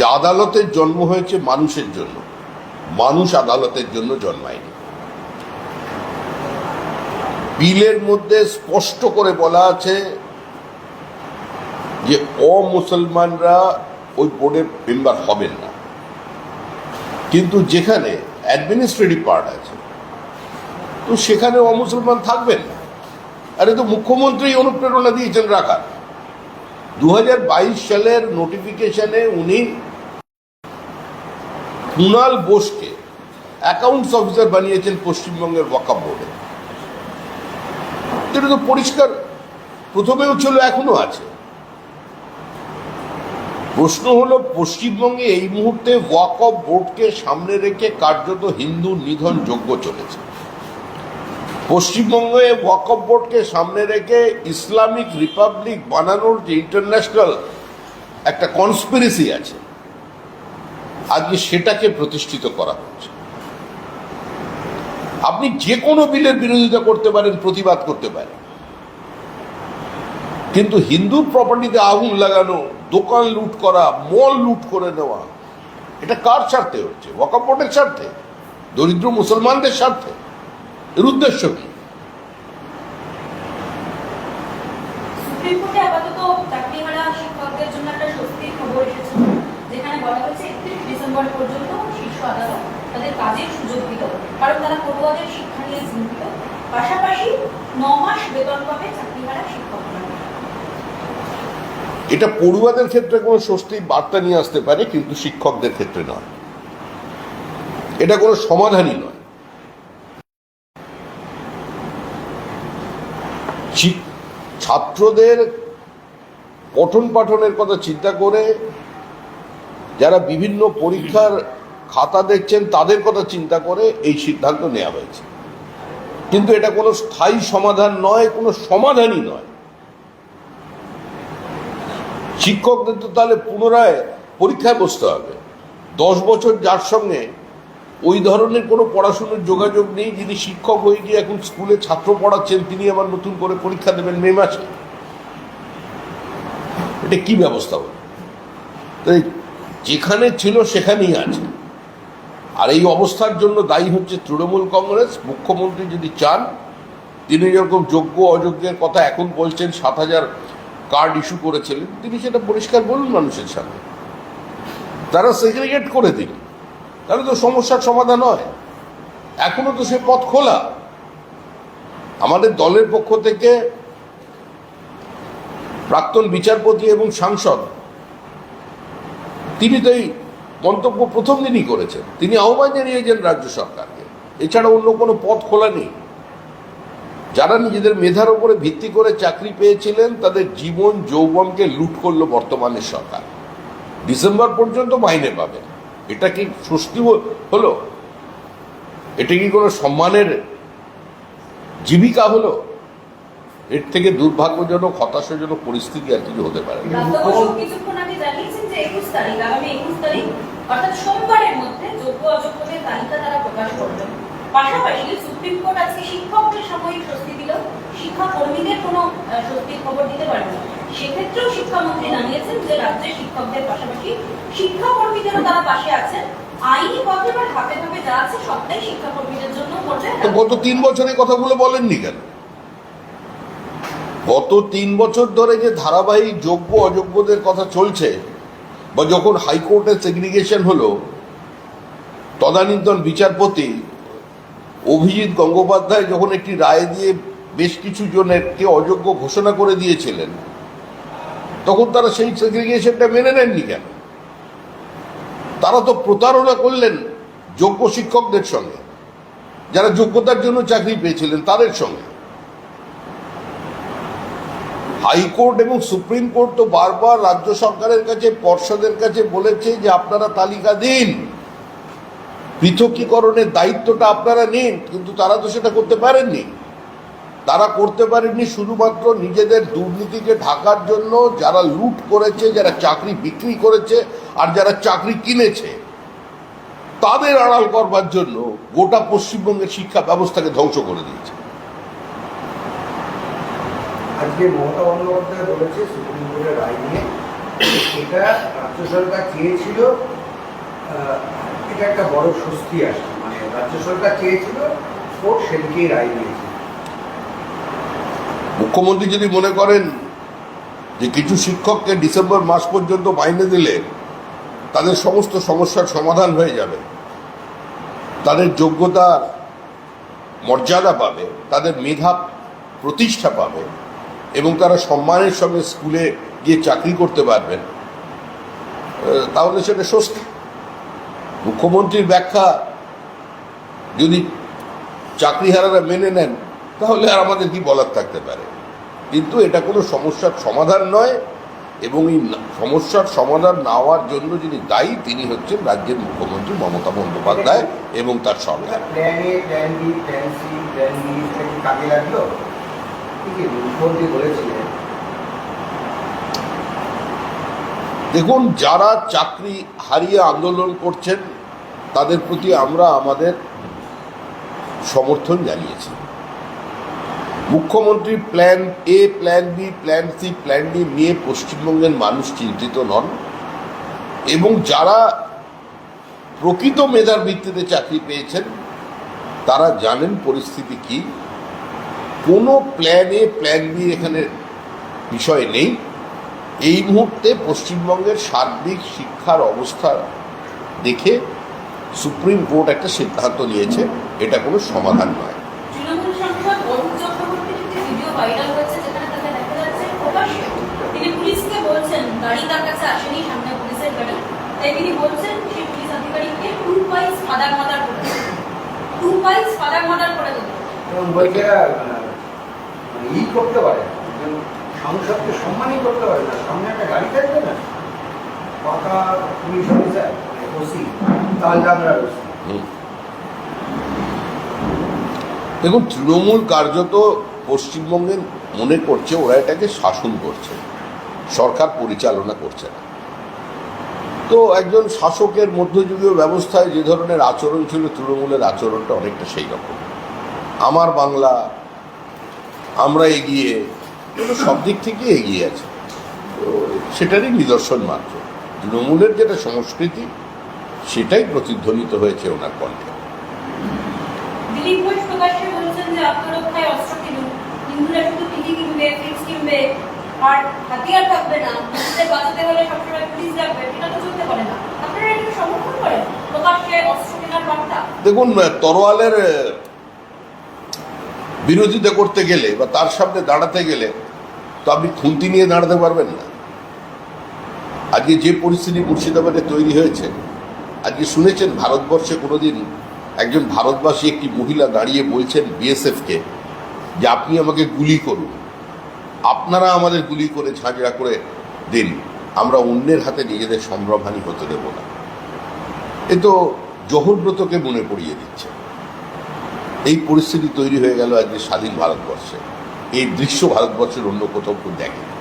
যে আদালতের জন্ম হয়েছে মানুষের জন্য। মানুষ আদালতের জন্য জন্মায়নি। বিলের মধ্যে স্পষ্ট করে বলা আছে যে অমুসলমানরা ওই বোর্ডের মেম্বার হবেন না। কিন্তু যেখানে অ্যাডমিনিস্ট্রেটিভ পার্ট আছে, তো সেখানে অমুসলমান থাকবেন না। আরে তো মুখ্যমন্ত্রী অনুপ্রেরণা দিয়েছেন রাখার দু হাজার বাইশ সালের নোটিফিকেশনে উনি কুণাল বোসকে অ্যাকাউন্টস অফিসার বানিয়েছেন পশ্চিমবঙ্গের ওয়াকাপ বোর্ডে এটা তো পরিষ্কার, প্রথমেও ছিল, এখনও আছে। প্রশ্ন হলো, পশ্চিমবঙ্গে এই মুহূর্তে ওয়াকফ বোর্ডকে সামনে রেখে কার্যত হিন্দু নিধন যোগ্য চলেছে। পশ্চিমবঙ্গে ওয়াকফ বোর্ডকে সামনে রেখে ইসলামিক রিপাবলিক বানানোর যে ইন্টারন্যাশনাল একটা কনস্পিরেসি আছে আজকে সেটাকে প্রতিষ্ঠিত করা হচ্ছে আপনি যে কোনো বিলের বিরোধিতা করতে পারেন, প্রতিবাদ করতে পারেন। কিন্তু হিন্দু প্রপার্টিতে আগুন লাগানো, দোকান লুট করা, মল লুট করে নেওয়া, এটা কার স্বার্থে হচ্ছে? ওয়াকফ বোর্ডের স্বার্থে? দরিদ্র মুসলমানদের স্বার্থে? এর উদ্দেশ্য কি? সুপ্রিম কোর্টে আপাতত শিক্ষকদের জন্য একটা স্বস্তির খবর এসেছে। বলা হয়েছে, একত্রিশ ডিসেম্বর পর্যন্ত শীর্ষ আদালত তাদের কাজের সুযোগ দিল, কারণ তারা পড়ুয়াদের শিক্ষা নিয়ে চিন্তিত। পাশাপাশি ন মাস বেতন পাবে চাকরিহারা এটা পড়ুয়াদের ক্ষেত্রে কোনো স্বস্তির বার্তা নিয়ে আসতে পারে, কিন্তু শিক্ষকদের ক্ষেত্রে নয়। এটা কোনো সমাধানই নয়। ছাত্রদের পঠন পাঠনের কথা চিন্তা করে যারা বিভিন্ন পরীক্ষার খাতা দেখছেন, তাদের কথা চিন্তা করে এই সিদ্ধান্ত নেওয়া হয়েছে। কিন্তু এটা কোনো স্থায়ী সমাধান নয়, কোনো সমাধানই নয়। শিক্ষকদের তো তাহলে পুনরায় পরীক্ষায় বসতে হবে। দশ বছর যার সঙ্গে ওই ধরনের কোনো পড়াশুনোর যোগাযোগ নেই, যিনি শিক্ষক হয়ে গিয়ে এখন স্কুলে ছাত্র পড়াচ্ছেন, তিনি আবার নতুন করে পরীক্ষা দেবেন মে মাসে। এটা কি ব্যবস্থা হলো তাই যেখানে ছিল সেখানেই আছে। আর এই অবস্থার জন্য দায়ী হচ্ছে তৃণমূল কংগ্রেস। মুখ্যমন্ত্রী যদি চান, তিনি যেরকম যোগ্য অযোগ্যের কথা এখন বলছেন, সাত হাজার কার্ড ইস্যু করেছিলেন, তিনি সেটা পরিষ্কার বলুন মানুষের সামনে। তারা সেগ্রিগেট করে দিন তাহলে তো সমস্যার সমাধান হয় এখনও তো সে পথ খোলা। আমাদের দলের পক্ষ থেকে প্রাক্তন বিচারপতি এবং সাংসদ তিনি তো এই মন্তব্য প্রথম দিনই করেছেন। তিনি আহ্বান জানিয়েছেন রাজ্য সরকারকে। এছাড়া অন্য কোনো পথ খোলা নেই। যারা নিজেদের মেধার উপরে ভিত্তি করে চাকরি পেয়েছিলেন, তাদের জীবন, যৌবনকে লুট করল বর্তমানের সরকার। ডিসেম্বর পর্যন্ত মাইনে পাবে। এটা কি স্বস্তি হলো? এটা কি কোনো সম্মানের জীবিকা হলো? এর থেকে দুর্ভাগ্যজনক হতাশাজনক পরিস্থিতি আর কিছু হতে পারে পাশাপাশি সুপ্রিম কোর্ট আজকে শিক্ষকদের সাময়িক স্বস্তি দিল। শিক্ষা কর্মীদের কোনো স্বস্তির খবর দিতে পারেন। না সেক্ষেত্রেও শিক্ষামন্ত্রী জানিয়েছেন যে রাজ্যের শিক্ষকদের পাশাপাশি শিক্ষাকর্মীদেরও তারা পাশে আছেন। আইনি পথে বা ধাপে ধাপে যা আছে সবটাই শিক্ষা কর্মীদের জন্য করবে। তো গত তিন বছরে কথাগুলো বলেননি কেন? গত তিন বছর ধরে যে ধারাবাহিক যোগ্য, অযোগ্যদের কথা চলছে, বা যখন হাইকোর্টের সেগ্রিগেশন হলো, তদানীন্তন বিচারপতি অভিজিৎ গঙ্গোপাধ্যায় যখন একটি রায় দিয়ে বেশ কিছু জনেরকে অযোগ্য ঘোষণা করে দিয়েছিলেন, তখন তারা সেই সেগ্রিগেশনটা মেনে নেননি কেন? তারা তো প্রতারণা করলেন যোগ্য শিক্ষকদের সঙ্গে, যারা যোগ্যতার জন্য চাকরি পেয়েছিলেন তাদের সঙ্গে। হাইকোর্ট এবং সুপ্রিম কোর্ট তো বারবার রাজ্য সরকারের কাছে, পর্ষদের কাছে বলেছে যে আপনারা তালিকা দিন। পৃথকীকরণের দায়িত্বটা আপনারা নিন, কিন্তু তারা তো সেটা করতে পারেননি। তারা করতে পারেননি শুধুমাত্র নিজেদের দুর্নীতিকে ঢাকার জন্য, যারা লুট করেছে, যারা চাকরি বিক্রি করেছে, আর যারা চাকরি কিনেছে। তাদের আড়াল করবার জন্য গোটা পশ্চিমবঙ্গের শিক্ষা ব্যবস্থাকে ধ্বংস করে দিয়েছে। আজকে মমতা বন্দ্যোপাধ্যায় বলেছে, সুপ্রিম কোর্টের রায় নিয়ে, এটা রাজ্য সরকার চেয়েছিল এটা একটা বড় স্বস্তি আসে মানে রাজ্য সরকার চেয়েছিল, কোর্ট সেদিকেই রায় দিয়েছে মুখ্যমন্ত্রী যদি মনে করেন যে কিছু শিক্ষককে ডিসেম্বর মাস পর্যন্ত মাইনে দিলে তাদের সমস্ত সমস্যার সমাধান হয়ে যাবে, তাদের যোগ্যতা মর্যাদা পাবে, তাদের মেধা প্রতিষ্ঠা পাবে এবং তারা সম্মানের সঙ্গে স্কুলে গিয়ে চাকরি করতে পারবেন। তাহলে সেটা স্বস্তি। মুখ্যমন্ত্রীর ব্যাখ্যা, যদি চাকরিহারারা মেনে নেন, তাহলে আর আমাদের কি বলার থাকতে পারে? কিন্তু এটা কোনো সমস্যার সমাধান নয় এবং এই সমস্যার সমাধান না হওয়ার জন্য যিনি দায়ী, তিনি হচ্ছেন রাজ্যের মুখ্যমন্ত্রী মমতা বন্দ্যোপাধ্যায় এবং তার সরকার দেখুন, যারা চাকরি হারিয়ে আন্দোলন করছেন, তাদের প্রতি আমরা আমাদের সমর্থন জানিয়েছি। মুখ্যমন্ত্রী plan A plan B plan C plan D নিয়ে পশ্চিমবঙ্গের মানুষ চিন্তিত নন এবং যারা প্রকৃত মেধার ভিত্তিতে চাকরি পেয়েছেন, তারা জানেন পরিস্থিতি কি। কোনো প্ল্যান এ প্ল্যান বি এখানে বিষয় নেই। এই মুহূর্তে পশ্চিমবঙ্গের সার্বিক শিক্ষার অবস্থা দেখে সুপ্রিম কোর্ট একটা সিদ্ধান্ত নিয়েছে এটা কোনো সমাধান নয়। করে ই করতে পারে সংসদকে সম্মানই করতে পারে না। সামনে একটা গাড়ি থাকবে না? পাকা পুলিশ অফিসার মানে ওসি ওসি। দেখুন, তৃণমূল কার্যত পশ্চিমবঙ্গে মনে করছে, ওরা এটাকে শাসন করছে। সরকার পরিচালনা করছে না। তো একজন শাসকের মধ্যযুগীয় ব্যবস্থায় যে ধরনের আচরণ ছিল, তৃণমূলের আচরণটা অনেকটা সেই রকম। আমার বাংলা আমরা এগিয়ে সব দিক থেকে এগিয়ে আছে। তো সেটারই নিদর্শন মাত্র। তৃণমূলের যেটা সংস্কৃতি সেটাই প্রতিধ্বনিত হয়েছে ওনার কণ্ঠে। দেখুন তরোয়ালের বিরোধিতা করতে গেলে বা তার সামনে দাঁড়াতে গেলে তো আপনি খুন্তি নিয়ে দাঁড়াতে পারবেন না। আজকে যে পরিস্থিতি মুর্শিদাবাদে তৈরি হয়েছে, আজকে শুনেছেন ভারতবর্ষে কোনোদিন একজন ভারতবাসী একটি মহিলা দাঁড়িয়ে বলছেন বিএসএফকে যে আপনি আমাকে গুলি করুন। আপনারা আমাদের গুলি করে ঝাঁঝরা করে দিন। আমরা অন্যের হাতে নিজেদের সম্ভ্রমহানি হতে দেব না। এ তো জহরব্রতকে মনে পড়িয়ে দিচ্ছে। এই পরিস্থিতি তৈরি হয়ে গেল আজকে স্বাধীন ভারতবর্ষে। এই দৃশ্য ভারতবর্ষের অন্য কোথাও দেখেনি।